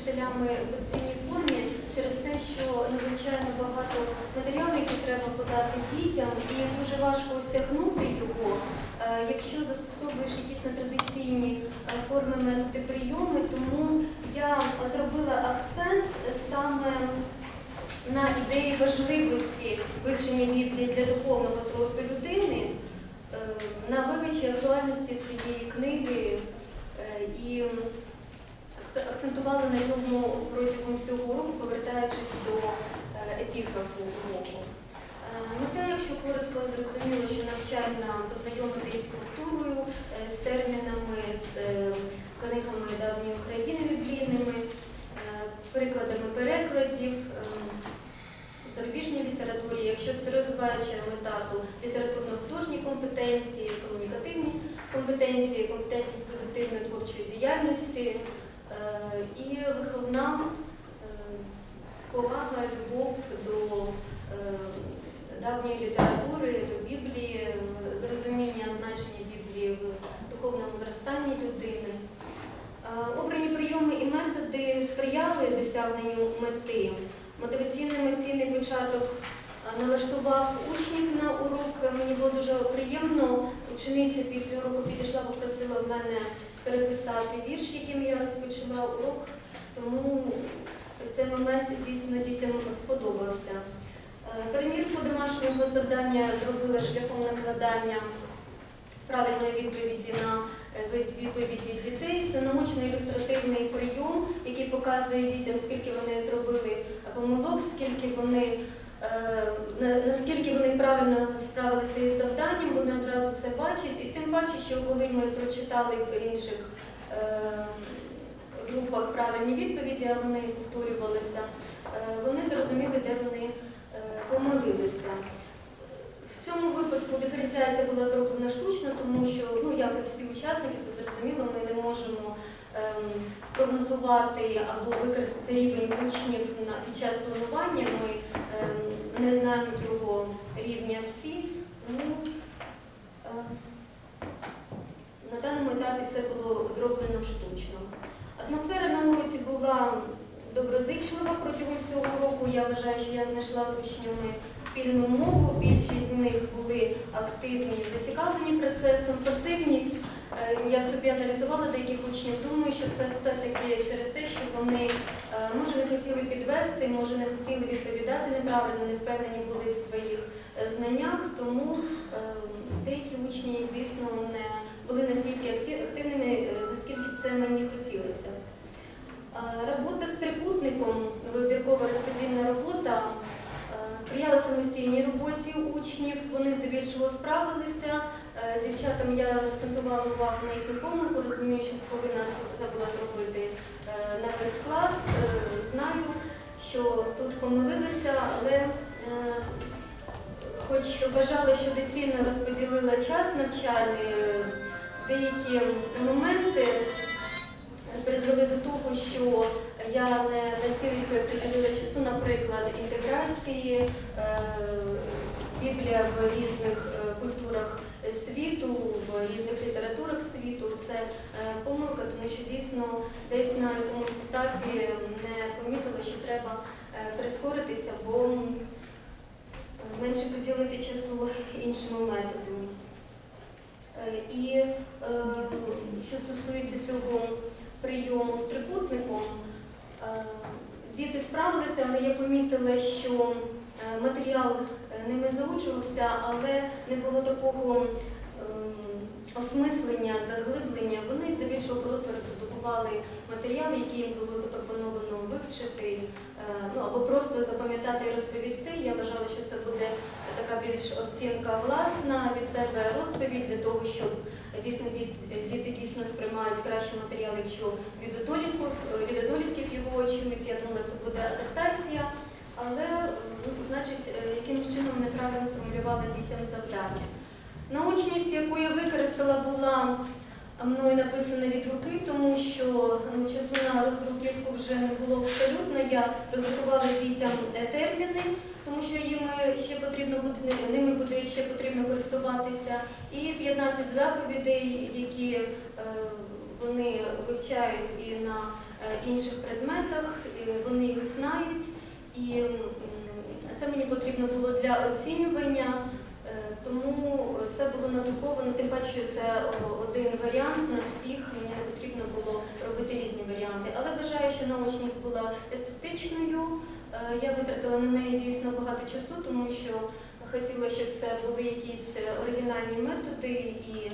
вчителями в лекційній формі через те, що надзвичайно багато матеріалів, які треба подати дітям, і дуже важко осягнути його, е, якщо застосовуєш якісь нетрадиційні е, форми, методи, прийоми. Тому я зробила акцент саме на ідеї важливості вивчення Біблії для духовного зросту людини, е, на величі актуальності цієї книги акце- акцентувала на цьому протягом всього року, повертаючись до е, епіграфу уроку. Мета, якщо коротко зрозуміло, що навчальна познайомити із структурою, е, з термінами, з е, книгами давньої України біблійними, прикладами перекладів, зарубіжній літературі, якщо це розвиваюча мета, то літературно-художні компетенції, комунікативні компетенції, компетентність продуктивної творчої діяльності і виховна е, повага, любов до е, давньої літератури, до Біблії, е, зрозуміння значення Біблії в духовному зростанні людини. Е, Обрані прийоми і методи сприяли досягненню мети. Мотиваційний емоційний початок е, налаштував учнів на урок. Мені було дуже приємно. Учениця після уроку підійшла, попросила в мене переписати вірш, яким я розпочала урок. Тому ось цей момент звісно, дітям сподобався. Перемірку Перевірку домашнього завдання зробила шляхом накладання правильної відповіді на е, відповіді дітей. Це научно-ілюстративний прийом, який показує дітям, скільки вони зробили помилок, скільки вони, е, на- наскільки вони правильно справилися із завданням, вони одразу це паче, що коли ми прочитали в інших е, групах правильні відповіді, а вони повторювалися, е, вони зрозуміли, де вони е, помилилися. В цьому випадку диференціація була зроблена штучно, тому що, ну як і всі учасники, це зрозуміло, ми не можемо ем, спрогнозувати або використати рівень учнів під час планування. Ми ем, не знаємо цього рівня всі. Тому е, даному етапі це було зроблено штучно. Атмосфера на уроці була доброзичлива протягом всього року. Я вважаю, що я знайшла з учнями спільну мову. Більшість з них були активні, зацікавлені процесом. Пасивність е, я собі аналізувала деяких учнів. Думаю, що це все-таки через те, що вони е, може не хотіли підвести, може не хотіли відповідати неправильно, не впевнені були в своїх е, знаннях. Тому деякі учні дійсно не акті- е, наскільки б це мені хотілося. Е, Робота з трикутником, вибіркова розподільна робота, е, сприяла самостійній роботі учнів. Вони здебільшого справилися. Дівчатам я акцентувала увагу на їхню помилку, розумію, що повинна це була зробити на весь клас. Знаю, що тут помилилися, але хоч вважала, що доцільно розподілила час навчальний, деякі моменти призвели до того, що я не настільки приділила часу, наприклад, інтеграції е, Біблія в різних е, культурах світу, в різних літературах світу. Це е, помилка, тому що дійсно десь на якомусь етапі не помітила, що треба прискоритися, бо менше приділити часу іншому методу. Е, І е, що стосується цього прийому з трикутником, е, діти справилися, але я помітила, що матеріал ними заучувався, але не було такого ем, осмислення, заглиблення. Вони репродукували матеріал, який їм було запропоновано вивчити, е, ну або просто запам'ятати і розповісти. Я вважала, що це буде така більш оцінка власна від себе розповідь для того, щоб дійсно дійс- діти дійсно сприймають кращий матеріал, якщо від однолітків, від однолітків його чують. Я думала, це буде адаптація, але ну, значить, е, якимось чином неправильно сформулювала дітям завдання. Научність, яку я використала, була мною написана від руки, тому що ну, часу на роздруківку вже не було абсолютно. Я роздрукувала дітям е, терміни, тому що їм ще потрібно буде ними буде ще потрібно користуватися. І 15 заповідей, які е, вони вивчають і на інших предметах, е, вони їх знають, і це мені потрібно було для оцінювання. Е, Тому це було надруковано, тим паче, що це о, один варіант на всіх, мені не потрібно було робити різні варіанти. Але вважаю, що наочність була естетичною. Е, Я витратила на неї дійсно багато часу, тому що хотіла, щоб це були якісь оригінальні методи і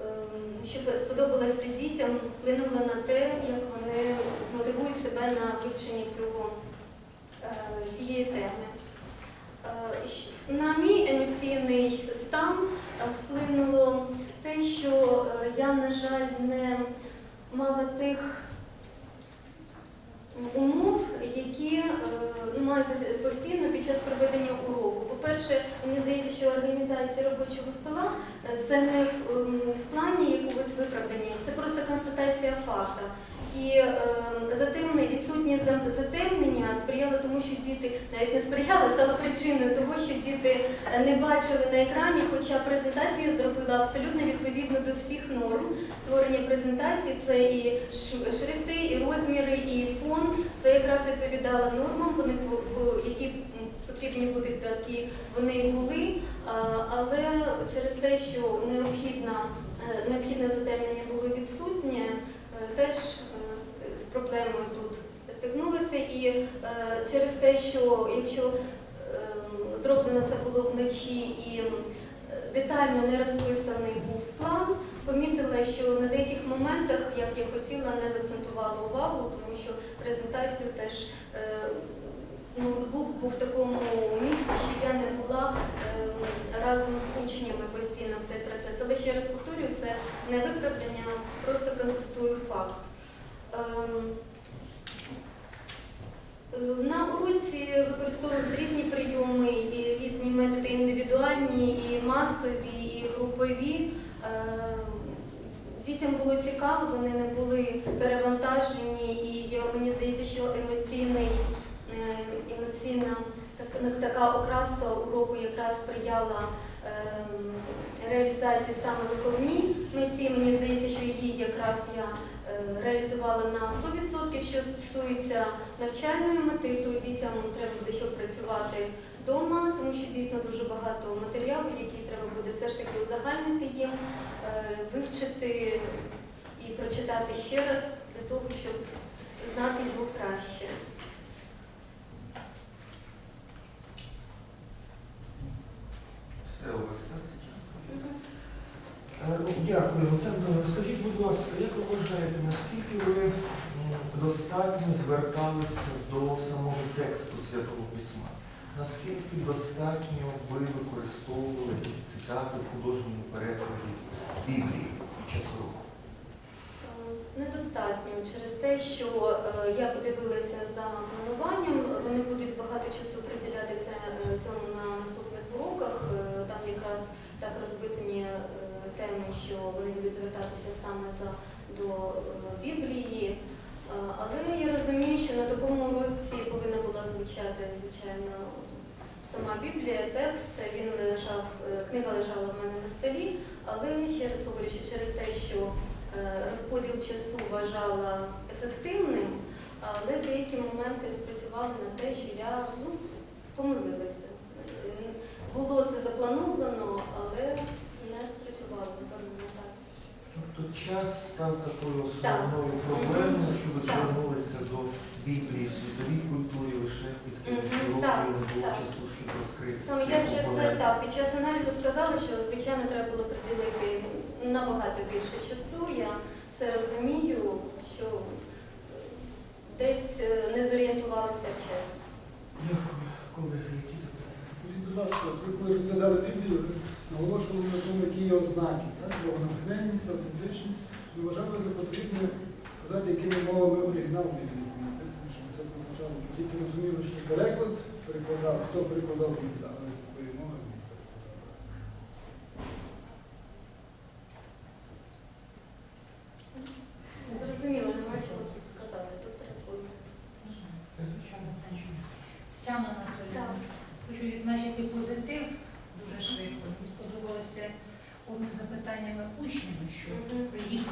ем, щоб сподобалося дітям, вплинуло на те, як вони змотивують себе на вивчення цього, е, цієї теми. Е, На мій емоційний стан вплинуло те, що я, на жаль, не мала тих умов, які е, ну, мають зас- постійно під час проведення уроку. По-перше, мені здається, що організація робочого стола е, це не в, ем, в плані якогось виправдання, це просто констатація факта. І е, затемне, відсутнє затемнення сприяло тому, що діти навіть не сприяло, стало причиною того, що діти е, не бачили на екрані, хоча презентацію зробила абсолютно відповідно до всіх норм створення презентації. Це і шрифти, і розміри, і фон. Все якраз відповідало нормам. Вони по- які потрібні будуть такі, вони були. Але через те, що е, необхідне затемнення було відсутнє, е, теж е, з- проблемою тут стикнулися. І через те, що якщо е, зроблено це було вночі і детально не розписаний був план, помітила, що на деяких моментах, як я хотіла, не закцентувала увагу, тому що презентацію теж ноутбук був в такому місці, що я не була е, разом з учнями постійно в цей процес. Але ще раз повторюю, це не виправдання, просто констатую факт. Ем, На уроці використовувалися різні прийоми, і різні методи індивідуальні, і масові, і групові. Е, Дітям було цікаво, вони не були перевантажені, і мені здається, що емоційний, емоційна так- така окраса уроку якраз сприяла ем, реалізації саме виховній меті. Мені здається, що її якраз я е, реалізувала на 100%. Що стосується навчальної мети, то дітям треба буде ще працювати вдома, тому що дійсно дуже багато матеріалу, які треба буде все ж таки узагальнити їм, е, вивчити і прочитати ще раз для того, щоб знати його краще. Все у вас так? Е, ну, Дякую. Е, Скажіть, будь ласка, як ви вважаєте, наскільки ви достатньо зверталися до самого тексту Святого Письма? Наскільки достатньо ви використовували якісь цитати в художньому перекладі з Біблії під час року? Е, Недостатньо через те, що е, я подивилася за плануванням, вони будуть багато часу приділяти е, цьому на наступних уроках. Там якраз так розписані теми, що вони будуть звертатися саме за, до е, Біблії. Е, Але я розумію, що на такому уроці повинна була звучати, звичайно, сама Біблія, текст. Він лежав, е, книга лежала в мене на столі, але ще раз говорю, що через те, що розподіл часу вважала ефективним, але деякі моменти спрацювали на те, що я ну, помилилася. Було це заплановано, але напевно, не так. Тобто час став такою Так. основною проблемою, що ви Так. звернулися до Біблії в світовій культурі лише під Мгм, року так, і не було так. часу, щоб розкрити. Саме я вже це так під час аналізу сказала, що звичайно треба було приділити набагато більше часу. Я це розумію, що десь е, не зорієнтувалася в часі. Дякую, колеги, які запитання? Скажіть, будь ласка, ви коли розглядали Біблію, наголошували на тому, які є ознаки, так? Богонатхненність, автентичність. Не вважали за потрібне сказати, якими мовами оригінал був написаний, щоб це позначало? Тільки розуміли, що переклад перекладав, хто перекладав але з такої мови не перекладав. Зрозуміло, нема чого тут сказати. Тут треба було. Звичайно. Тетяна Так. Анатолійовна, хочу відзначити позитив дуже швидко. Мені сподобалося обмін запитаннями учнями, що Мгм. ви їх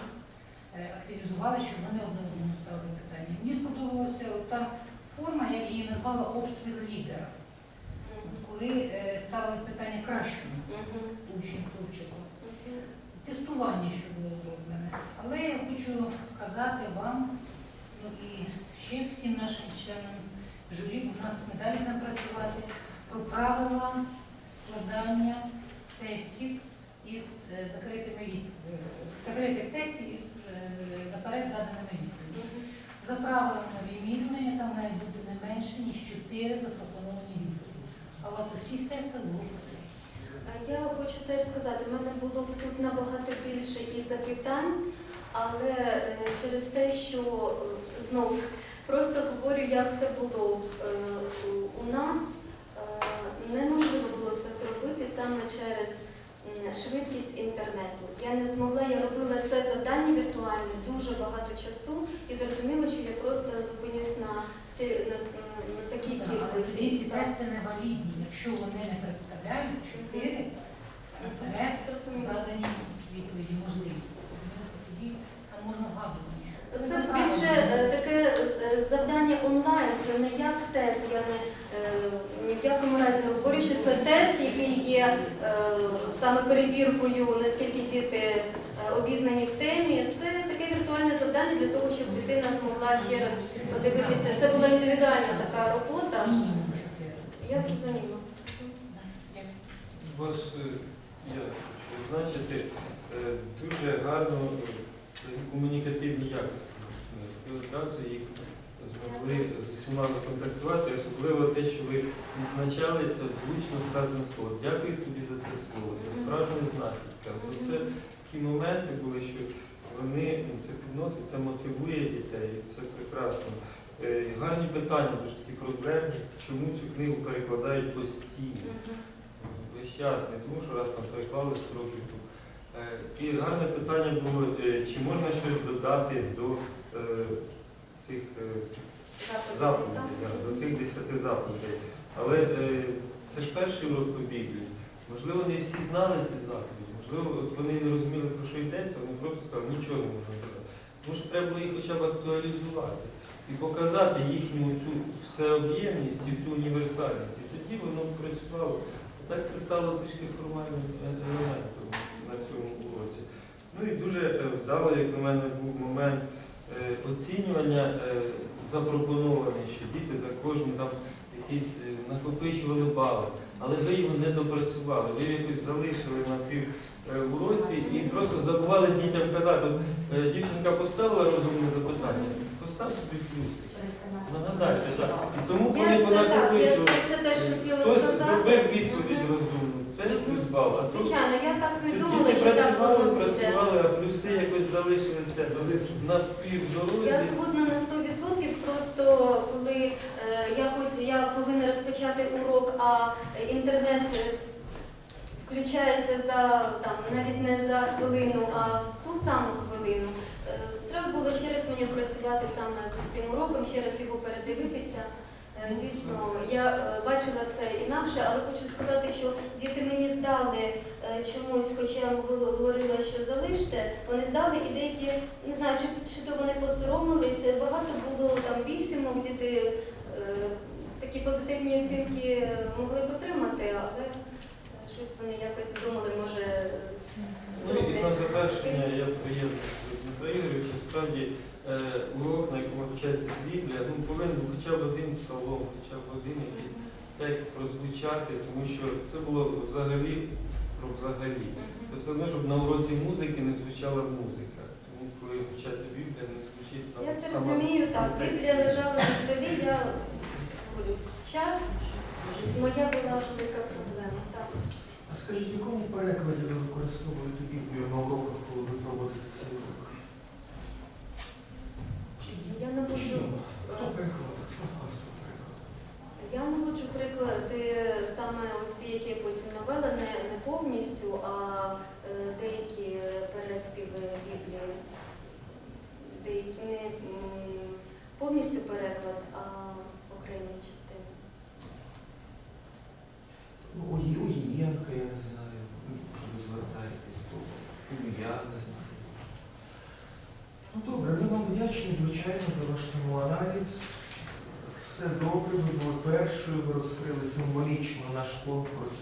е, активізували, щоб вони одне одному ставили питання. Мені сподобалася та форма, я б її назвала обстріл лідера. Коли е, ставили питання кращому учню, хлопчику. Тестування, що було зроблене. Але я хочу казати вам, ну і ще всім нашим членам журі, в нас медалі напрацювати про правила складання тестів із е, закритими відповідями, закритих тестів із е, наперед заданими відповідями. За правилами відмірювання там запропоновані відповіді. А у вас у всіх тестах було три. Я хочу теж сказати, в мене було б тут набагато більше і запитань, але е, через те, що е, знов просто говорю, як це було е, у- нас, неможливо було це зробити саме через швидкість інтернету. Я не змогла, я робила це завдання віртуальне дуже багато часу і зрозуміла, що я просто зупинюсь на, ці- на, на, на такій Так, але кількості. тоді ці Так. тести не валідні, якщо вони не представляють 4 наперед Зрозуміло. задані відповіді. Розумієте, Тоді там можна вгадувати. Це більше е, таке е, завдання онлайн, це не як тест. Я не е, ні в якому разі не говорю, що це тест, який є саме перевіркою, наскільки діти обізнані в темі. Це таке віртуальне завдання для того, щоб дитина змогла ще раз подивитися. Це була індивідуальна така робота. Я зрозуміла. Ваш, е, я хочу відзначити, е, дуже гарно е, комунікативні якості. Одразу їх змогли з усіма законтактувати, особливо те, що ви відзначали звучно сказане слово. Дякую тобі за це слово. Це справжня знахідка. Це такі моменти були, що вони ну, це підносять, це мотивує дітей. Це прекрасно. Гарні питання, дуже такі проблемні. Чому цю книгу перекладають постійно? Весь час, не тому, що раз там переклали тут. Е, І гарне питання було, е, чи можна щось додати до е, цих заповідей, до тих десяти заповідей. Але це ж перший урок по Біблії. Можливо, не всі знали ці заповіді, можливо, от вони не розуміли, про що йдеться, вони просто сказали, нічого не можна додати. Тому що треба було їх хоча б актуалізувати і показати їхню цю всеоб'ємність і цю універсальність. І тоді воно працювало. Так це стало трішки формальним е- елементом на цьому уроці. Ну і дуже е, вдало, як на мене, був момент е, оцінювання запропонований, що діти за кожну там якісь накопичували бали. Але ви його не допрацювали, ви якось залишили на пів уроці і просто забували дітям казати. Дівчинка поставила розумне запитання, постав собі плюсик. Нагадайся, так. І тому, коли вона накопичувала, Хтось зробив відповідь Звичайно, я так і думала, що так працювали, воно буде. працювали, а плюси якось залишилися на Я згодна на 100%, просто коли е, я хоч я повинна розпочати урок, а інтернет е, включається за там навіть не за хвилину, а в ту саму хвилину. Е, треба було ще раз мені працювати саме з усім уроком, ще раз його передивитися. Е, Дійсно, я е, бачила це інакше, але хочу сказати, що діти мені здали е, чомусь, хоча я говорила- що залиште, вони здали і деякі, не знаю, чи, чи то вони посоромилися, багато було там вісімок, діти такі позитивні оцінки могли б отримати, але щось вони якось думали, може, е, Ну і на завершення я приєднуюся до Дмитра Справді е, урок, на якому вивчається Біблія, ну повинен хоча б один псалом, хоча б один якийсь текст прозвучати, тому що це було взагалі про взагалі. Це все одно, щоб на уроці музики не звучала музика. Тому коли вивчається Біблія, не звучить саме Я це сама- розумію, так. Біблія лежала на столі, я говорю, час, моя була велика проблема. Так. А скажіть, в якому перекладі ви використовуєте Біблію на уроках, коли ви проводите цей урок? Я наводжу, Хто е, перекладає? Хто автор перекладу? я наводжу приклади саме ось ті, які я потім навела, не, не повністю, а е, деякі переспіви Біблії. Деякі не м, повністю переклад, а окремі частини. Ну, Ої- Огієнка, я не знаю, ну, що ви звертаєтесь до Ілля, не знаю. Ну, вдячний, звичайно, за ваш самоаналіз. Все добре, ви були першою, ви розкрили символічно наш конкурс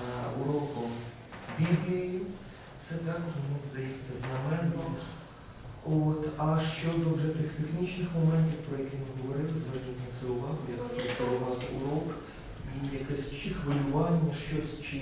а, уроком Біблії. Це також, мені здається, знаменно. От, а щодо вже тих технічних моментів, про які ми говорили, зверніть на це увагу, як структурувати урок, і якесь чи хвилювання, щось, чи